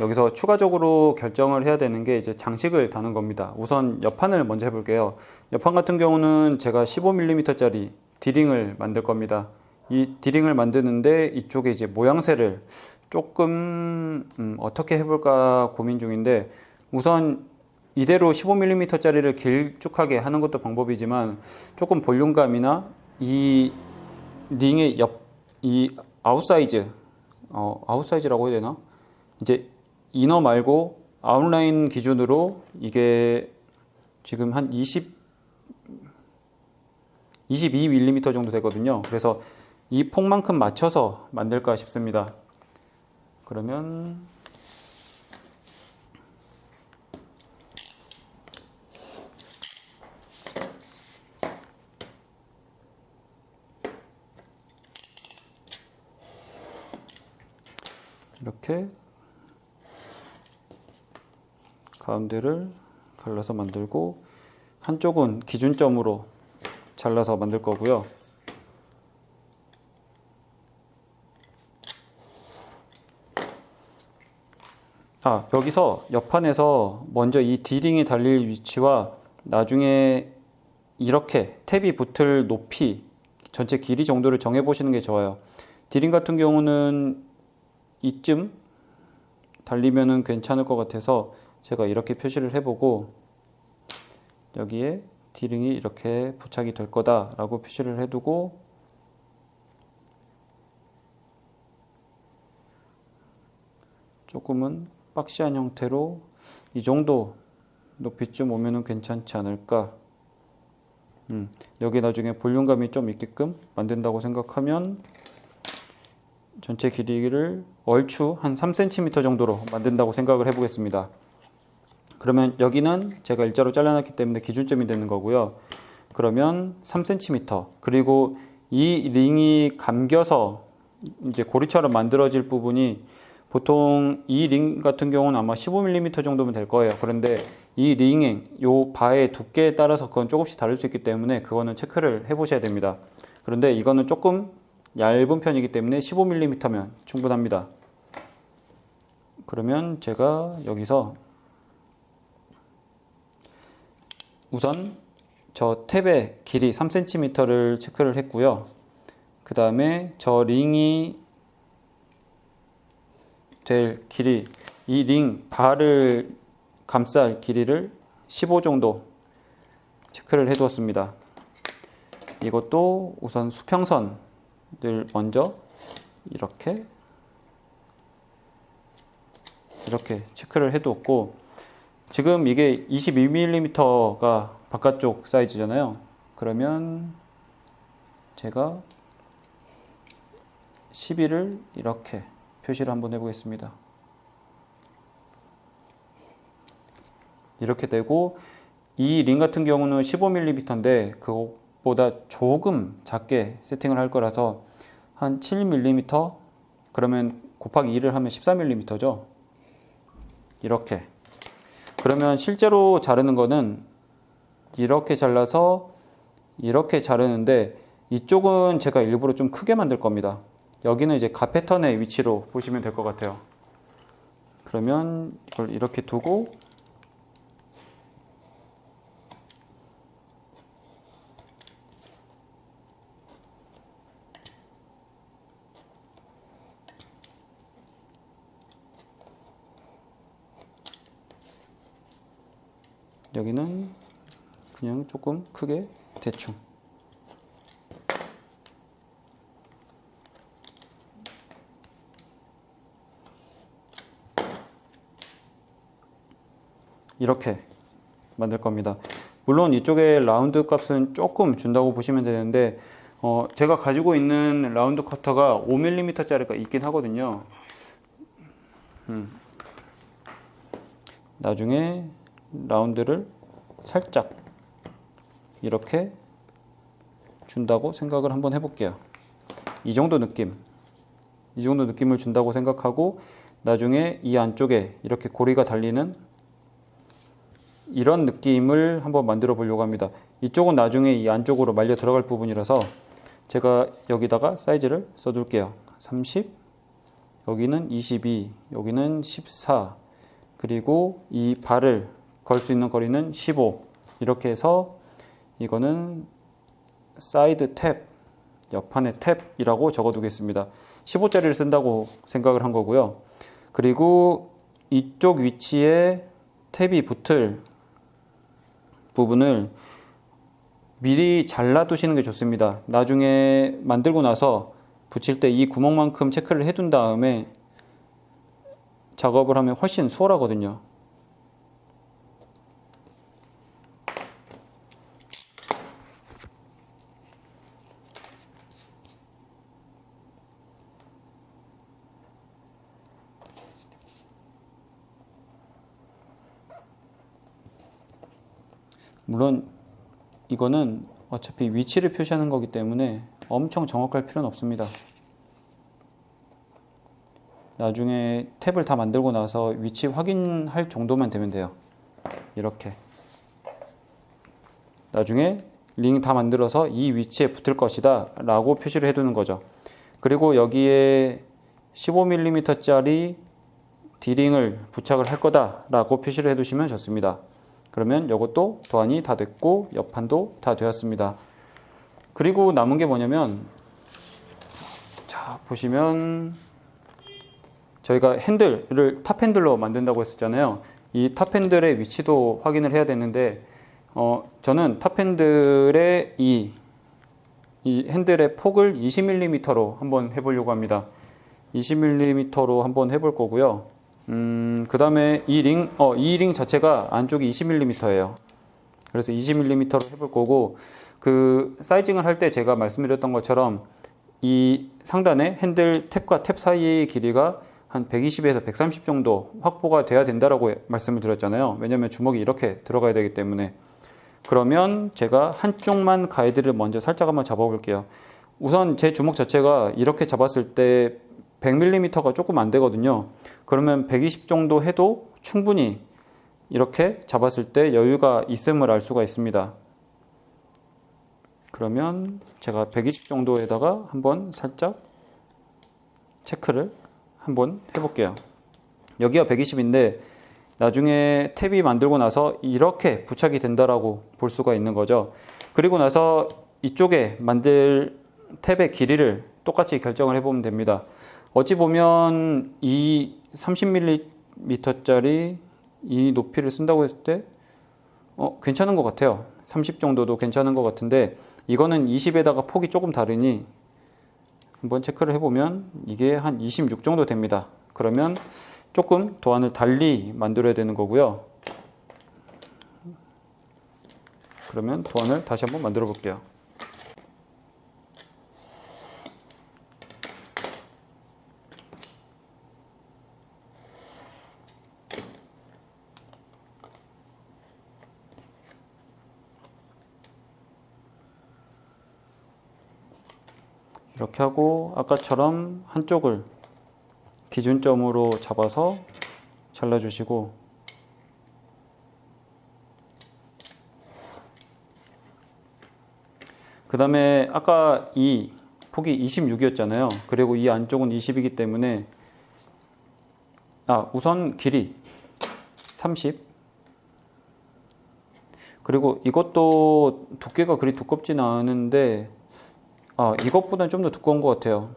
여기서 추가적으로 결정을 해야 되는 게 이제 장식을 다는 겁니다. 우선 옆판을 먼저 해볼게요. 옆판 같은 경우는 제가 15mm짜리 디링을 만들 겁니다. 이 디링을 만드는데 이쪽에 이제 모양새를 조금 음, 어떻게 해볼까 고민 중인데 우선 이대로 15mm짜리를 길쭉하게 하는 것도 방법이지만 조금 볼륨감이나 이 링의 옆 이 아웃사이즈 어 아웃사이즈라고 해야 되나 이제 이너 말고 아웃라인 기준으로 이게 지금 한 20, 22mm 정도 되거든요. 그래서 이 폭만큼 맞춰서 만들까 싶습니다. 그러면 이렇게 가운데를 갈라서 만들고 한쪽은 기준점으로 잘라서 만들 거고요. 아, 여기서 옆판에서 먼저 이 디링이 달릴 위치와 나중에 이렇게 탭이 붙을 높이 전체 길이 정도를 정해 보시는 게 좋아요. 디링 같은 경우는 이쯤 달리면은 괜찮을 것 같아서 제가 이렇게 표시를 해보고 여기에 디링이 이렇게 부착이 될 거다라고 표시를 해두고 조금은 박시한 형태로 이 정도 높이쯤 오면은 괜찮지 않을까. 음, 여기 나중에 볼륨감이 좀 있게끔 만든다고 생각하면 전체 길이를 얼추 한 3cm 정도로 만든다고 생각을 해보겠습니다. 그러면 여기는 제가 일자로 잘라놨기 때문에 기준점이 되는 거고요. 그러면 3cm 그리고 이 링이 감겨서 이제 고리처럼 만들어질 부분이 보통 이 링 같은 경우는 아마 15mm 정도면 될 거예요. 그런데 이 링의 요 바의 두께에 따라서 그건 조금씩 다를 수 있기 때문에 그거는 체크를 해 보셔야 됩니다. 그런데 이거는 조금 얇은 편이기 때문에 15mm면 충분합니다. 그러면 제가 여기서 우선 저 탭의 길이 3cm를 체크를 했고요. 그 다음에 저 링이 될 길이 이 링 바를 감쌀 길이를 15 정도 체크를 해 두었습니다. 이것도 우선 수평선을 먼저 이렇게 이렇게 체크를 해 두었고 지금 이게 22mm가 바깥쪽 사이즈잖아요. 그러면 제가 12를 이렇게 표시를 한번 해보겠습니다. 이렇게 되고 이 링 같은 경우는 15mm인데 그것보다 조금 작게 세팅을 할 거라서 한 7mm 그러면 곱하기 2를 하면 14mm죠. 이렇게 그러면 실제로 자르는 거는 이렇게 잘라서 이렇게 자르는데 이쪽은 제가 일부러 좀 크게 만들 겁니다. 여기는 이제 가 패턴의 위치로 보시면 될 것 같아요. 그러면 이걸 이렇게 두고 여기는 그냥 조금 크게 대충 이렇게 만들 겁니다. 물론 이쪽에 라운드 값은 조금 준다고 보시면 되는데 어, 제가 가지고 있는 라운드 커터가 5mm짜리가 있긴 하거든요. 음. 나중에 라운드를 살짝 이렇게 준다고 생각을 한번 해볼게요. 이 정도 느낌, 이 정도 느낌을 준다고 생각하고 나중에 이 안쪽에 이렇게 고리가 달리는 이런 느낌을 한번 만들어 보려고 합니다. 이쪽은 나중에 이 안쪽으로 말려 들어갈 부분이라서 제가 여기다가 사이즈를 써둘게요. 30, 여기는 22, 여기는 14, 그리고 이 발을 걸 수 있는 거리는 15. 이렇게 해서 이거는 사이드 탭, 옆판의 탭이라고 적어 두겠습니다. 15짜리를 쓴다고 생각을 한 거고요. 그리고 이쪽 위치에 탭이 붙을 부분을 미리 잘라 두시는 게 좋습니다. 나중에 만들고 나서 붙일 때 이 구멍만큼 체크를 해둔 다음에 작업을 하면 훨씬 수월하거든요. 물론 이거는 어차피 위치를 표시하는 거기 때문에 엄청 정확할 필요는 없습니다. 나중에 탭을 다 만들고 나서 위치 확인할 정도만 되면 돼요. 이렇게. 나중에 링 다 만들어서 이 위치에 붙을 것이다 라고 표시를 해두는 거죠. 그리고 여기에 15mm짜리 디링을 부착을 할 거다 라고 표시를 해두시면 좋습니다. 그러면 이것도 도안이 다 됐고 옆판도 다 되었습니다. 그리고 남은 게 뭐냐면 자 보시면 저희가 핸들을 탑 핸들로 만든다고 했었잖아요. 이 탑 핸들의 위치도 확인을 해야 되는데 어, 저는 탑 핸들의 이, 이 핸들의 폭을 20mm로 한번 해보려고 합니다. 20mm로 한번 해볼 거고요. 음, 그 다음에 이 링, 어, 이 링 자체가 안쪽이 20mm예요. 그래서 20mm로 해볼 거고, 그 사이징을 할 때 제가 말씀드렸던 것처럼 이 상단에 핸들 탭과 탭 사이의 길이가 한 120에서 130 정도 확보가 돼야 된다라고 말씀을 드렸잖아요. 왜냐하면 주먹이 이렇게 들어가야 되기 때문에. 그러면 제가 한쪽만 가이드를 먼저 살짝 한번 잡아볼게요. 우선 제 주먹 자체가 이렇게 잡았을 때 100mm가 조금 안 되거든요. 그러면 120 정도 해도 충분히 이렇게 잡았을 때 여유가 있음을 알 수가 있습니다. 그러면 제가 120 정도에다가 한번 살짝 체크를 한번 해볼게요. 여기가 120인데 나중에 탭이 만들고 나서 이렇게 부착이 된다라고 볼 수가 있는 거죠. 그리고 나서 이쪽에 만들 탭의 길이를 똑같이 결정을 해보면 됩니다. 어찌 보면 이 30mm짜리 이 높이를 쓴다고 했을 때 어, 괜찮은 것 같아요. 30 정도도 괜찮은 것 같은데 이거는 20에다가 폭이 조금 다르니 한번 체크를 해보면 이게 한 26 정도 됩니다. 그러면 조금 도안을 달리 만들어야 되는 거고요. 그러면 도안을 다시 한번 만들어 볼게요. 이렇게 하고 아까처럼 한쪽을 기준점으로 잡아서 잘라주시고 그 다음에 아까 이 폭이 26이었잖아요. 그리고 이 안쪽은 20이기 때문에 아 우선 길이 30 그리고 이것도 두께가 그리 두껍진 않은데 아 이것보다는 좀 더 두꺼운 것 같아요.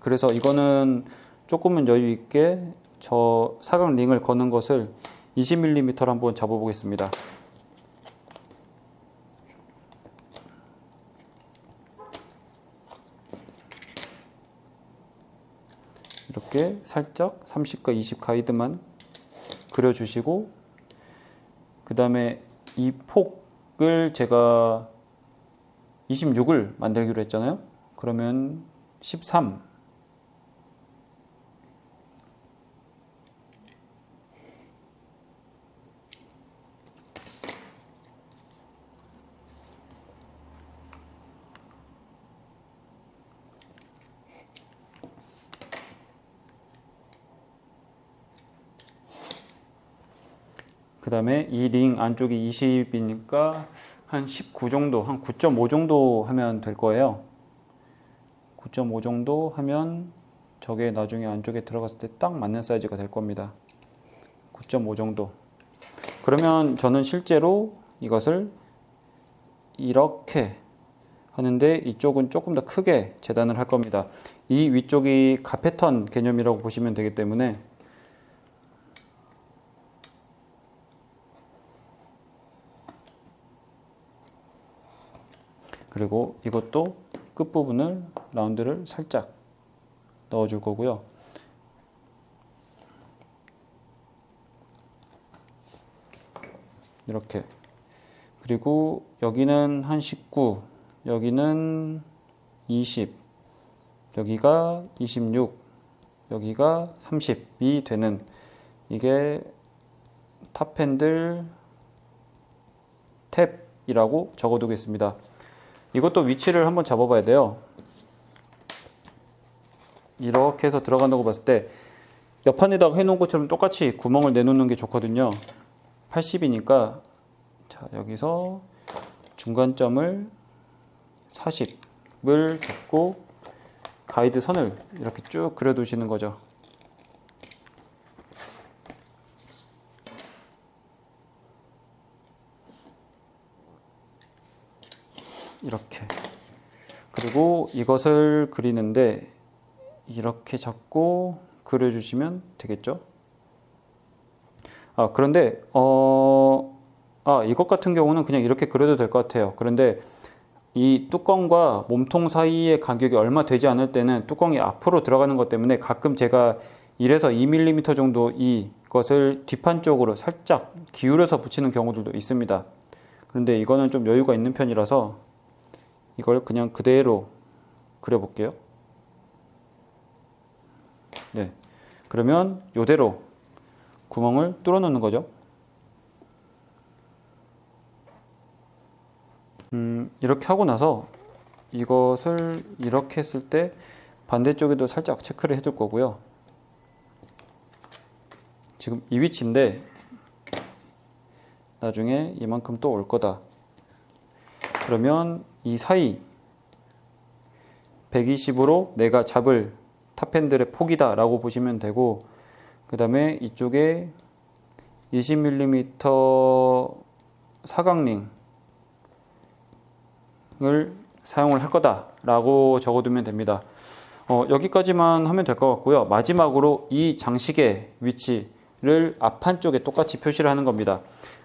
그래서 이거는 조금은 여유 있게 저 사각 링을 거는 것을 20mm로 한번 잡아보겠습니다. 이렇게 살짝 30과 20 가이드만 그려주시고 그 다음에 이 폭을 제가 26을 만들기로 했잖아요. 그러면 13 그 다음에 이 링 안쪽이 20이니까 한 19 정도, 한 9.5 정도 하면 될 거예요. 9.5 정도 하면 저게 나중에 안쪽에 들어갔을 때 딱 맞는 사이즈가 될 겁니다. 9.5 정도. 그러면 저는 실제로 이것을 이렇게 하는데 이쪽은 조금 더 크게 재단을 할 겁니다. 이 위쪽이 가패턴 개념이라고 보시면 되기 때문에 그리고 이것도 끝부분을 라운드를 살짝 넣어줄 거고요. 이렇게 그리고 여기는 한 19, 여기는 20, 여기가 26, 여기가 30이 되는 이게 탑 핸들 탭이라고 적어두겠습니다. 이것도 위치를 한번 잡아봐야 돼요. 이렇게 해서 들어간다고 봤을 때 옆판에다가 해놓은 것처럼 똑같이 구멍을 내놓는 게 좋거든요. 80이니까 자 여기서 중간점을 40을 잡고 가이드 선을 이렇게 쭉 그려두시는 거죠. 이렇게 그리고 이것을 그리는데 이렇게 잡고 그려주시면 되겠죠. 아 그런데 어, 아 이것 같은 경우는 그냥 이렇게 그려도 될 것 같아요. 그런데 이 뚜껑과 몸통 사이의 간격이 얼마 되지 않을 때는 뚜껑이 앞으로 들어가는 것 때문에 가끔 제가 1에서 2mm 정도 이것을 뒷판 쪽으로 살짝 기울여서 붙이는 경우들도 있습니다. 그런데 이거는 좀 여유가 있는 편이라서 이걸 그냥 그대로 그려볼게요. 네. 그러면 이대로 구멍을 뚫어 놓는 거죠. 음, 이렇게 하고 나서 이것을 이렇게 했을 때 반대쪽에도 살짝 체크를 해둘 거고요. 지금 이 위치인데 나중에 이만큼 또 올 거다. 그러면 이 사이 120으로 내가 잡을 탑핸들의 폭이다 라고 보시면 되고 그 다음에 이쪽에 20mm 사각링을 사용을 할 거다 라고 적어두면 됩니다. 어, 여기까지만 하면 될 것 같고요. 마지막으로 이 장식의 위치를 앞판 쪽에 똑같이 표시를 하는 겁니다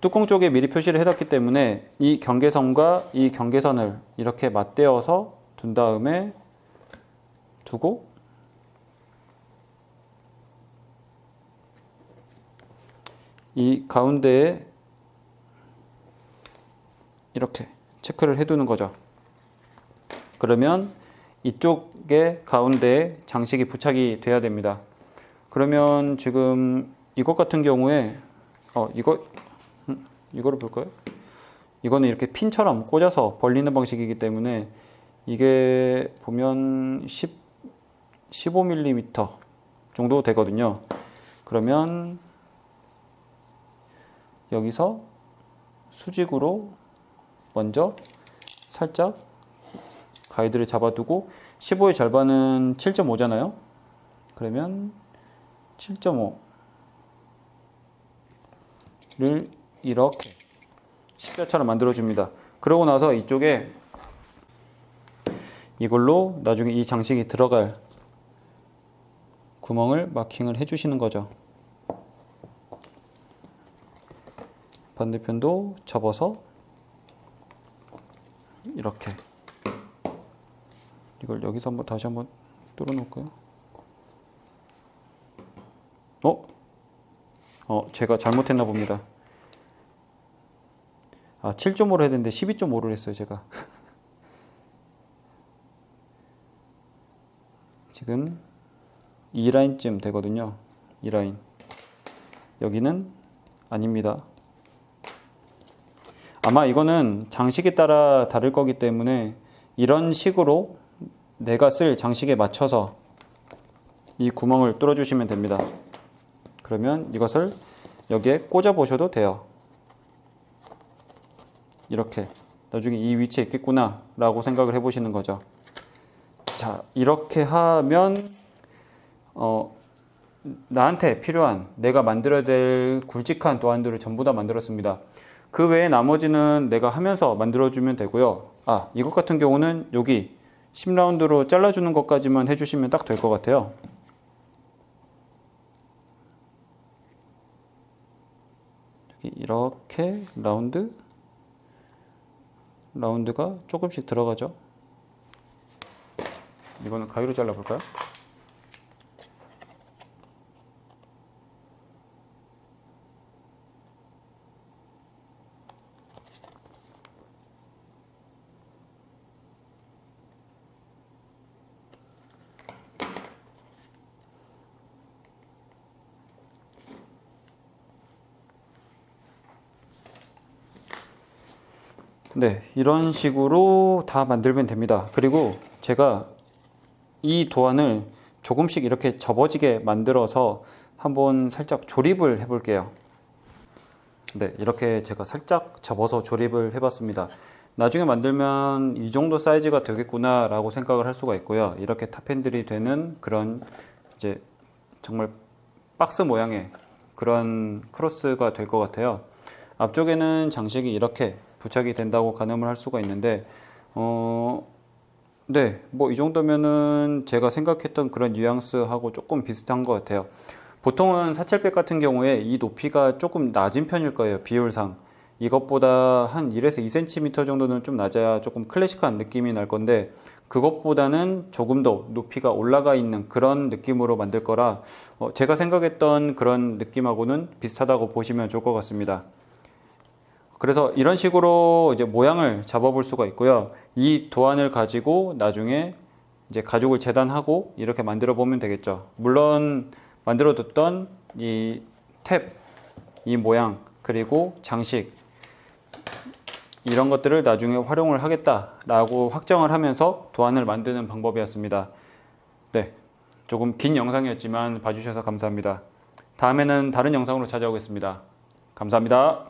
뚜껑 쪽에 미리 표시를 해뒀기 때문에 이 경계선과 이 경계선을 이렇게 맞대어서 둔 다음에 두고 이 가운데에 이렇게 체크를 해두는 거죠. 그러면 이쪽에 가운데에 장식이 부착이 돼야 됩니다. 그러면 지금 이것 같은 경우에 어 이거 음, 이거를 볼까요? 이거는 이렇게 핀처럼 꽂아서 벌리는 방식이기 때문에 이게 보면 10 15mm 정도 되거든요. 그러면 여기서 수직으로 먼저 살짝 가이드를 잡아두고 15의 절반은 7.5잖아요. 그러면 7.5를 이렇게 십자처럼 만들어 줍니다. 그러고 나서 이쪽에 이걸로 나중에 이 장식이 들어갈 구멍을 마킹을 해주시는 거죠. 반대편도 접어서 이렇게 이걸 여기서 한번 다시 한번 뚫어 놓을까요? 어? 어, 제가 잘못했나 봅니다. 아, 7.5로 해야 되는데 12.5를 했어요, 제가. 지금 이 라인쯤 되거든요. 이 라인. 여기는 아닙니다. 아마 이거는 장식에 따라 다를 거기 때문에 이런 식으로 내가 쓸 장식에 맞춰서 이 구멍을 뚫어 주시면 됩니다. 그러면 이것을 여기에 꽂아 보셔도 돼요. 이렇게 나중에 이 위치에 있겠구나 라고 생각을 해 보시는 거죠. 자, 이렇게 하면 어, 나한테 필요한 내가 만들어야 될 굵직한 도안들을 전부 다 만들었습니다. 그 외에 나머지는 내가 하면서 만들어주면 되고요. 아, 이것 같은 경우는 여기 10라운드로 잘라주는 것까지만 해주시면 딱 될 것 같아요. 이렇게 라운드 라운드가 조금씩 들어가죠. 이거는 가위로 잘라볼까요? 네, 이런 식으로 다 만들면 됩니다. 그리고 제가 이 도안을 조금씩 이렇게 접어지게 만들어서 한번 살짝 조립을 해볼게요. 네, 이렇게 제가 살짝 접어서 조립을 해봤습니다. 나중에 만들면 이 정도 사이즈가 되겠구나 라고 생각을 할 수가 있고요. 이렇게 탑핸들이 되는 그런 이제 정말 박스 모양의 그런 크로스가 될 것 같아요. 앞쪽에는 장식이 이렇게 부착이 된다고 가늠을 할 수가 있는데, 어, 네, 뭐 이 정도면은 제가 생각했던 그런 뉘앙스하고 조금 비슷한 것 같아요. 보통은 사찰백 같은 경우에 이 높이가 조금 낮은 편일 거예요, 비율상. 이것보다 한 1에서 2cm 정도는 좀 낮아야 조금 클래식한 느낌이 날 건데, 그것보다는 조금 더 높이가 올라가 있는 그런 느낌으로 만들 거라, 어, 제가 생각했던 그런 느낌하고는 비슷하다고 보시면 좋을 것 같습니다. 그래서 이런 식으로 이제 모양을 잡아볼 수가 있고요. 이 도안을 가지고 나중에 이제 가죽을 재단하고 이렇게 만들어 보면 되겠죠. 물론 만들어 뒀던 이 탭, 이 모양, 그리고 장식, 이런 것들을 나중에 활용을 하겠다라고 확정을 하면서 도안을 만드는 방법이었습니다. 네. 조금 긴 영상이었지만 봐주셔서 감사합니다. 다음에는 다른 영상으로 찾아오겠습니다. 감사합니다.